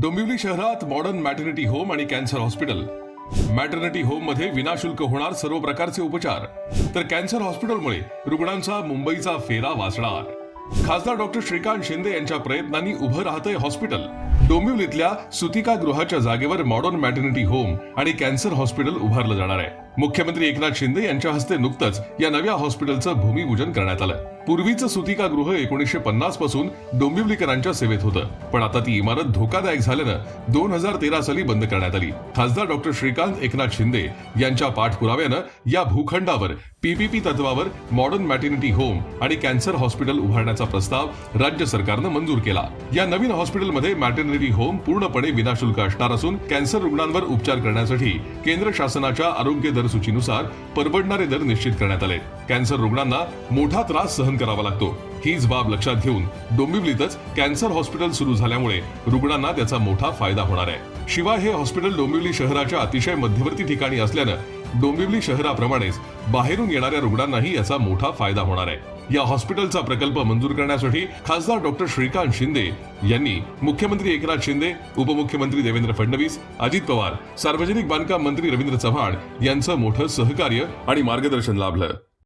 डोंबिवली शहरात modern maternity home आणि cancer hospital maternity होममध्ये विनाशुल्क होणार सर्व प्रकारचे उपचार. तर कॅन्सर हॉस्पिटलमुळे रुग्णांचा मुंबईचा फेरा वाचणार. खासदार डॉक्टर श्रीकांत शिंदे यांच्या प्रयत्नांनी उभं राहतंय हॉस्पिटल डोंबिवलीतल्या सुतिका गृहाच्या जागेवर मॉडर्न मॅटर्निटी होम आणि कॅन्सर हॉस्पिटल उभारलं जाणार आहे. मुख्यमंत्री एकनाथ शिंदे यांच्या हस्ते नुकतंच या नव्या हॉस्पिटलचं भूमिपूजन करण्यात आलं. पूर्वीचं सुतिका गृह एकोणीसशे पन्नासपासून डोंबिवलीकरांच्या सेवेत होतं. पण आता ती इमारत धोकादायक झाल्यानं दोन हजार तेरा साली बंद करण्यात आली. खासदार डॉक्टर श्रीकांत एकनाथ शिंदे यांच्या पाठपुराव्यानं या भूखंडावर पीपीपी तत्वावर मॉडर्न मॅटर्निटी होम आणि कॅन्सर हॉस्पिटल उभारण्याचा प्रस्ताव राज्य सरकारनं मंजूर केला. या नवीन हॉस्पिटलमध्ये मॅटर्निटी होम पूर्णपणे विनाशुल्क असणार असून कॅन्सर रुग्णांवर उपचार करण्यासाठी केंद्र शासनाच्या आरोग्य दर सूचीनुसार परवडणारे दर निश्चित करण्यात आले. कॅन्सर रुग्णांना मोठा त्रास सहन करावा लागतो. हीच बाब लक्षात घेऊन डोंबिवलीतच कॅन्सर हॉस्पिटल सुरू झाल्यामुळे रुग्णांना त्याचा मोठा फायदा होणार आहे. शिवाय हे हॉस्पिटल डोंबिवली शहराच्या अतिशय मध्यवर्ती ठिकाणी असल्यानं डोंबिवली शहराप्रमाणेच बाहेरून येणाऱ्या रुग्णांनाही याचा मोठा फायदा होणार आहे. या हॉस्पिटलचा प्रकल्प मंजूर करण्यासाठी खासदार डॉक्टर श्रीकांत शिंदे यांनी मुख्यमंत्री एकनाथ शिंदे उपमुख्यमंत्री देवेंद्र फडणवीस अजित पवार सार्वजनिक बांधकाम मंत्री रवींद्र चव्हाण यांचं मोठं सहकार्य आणि मार्गदर्शन लाभलं.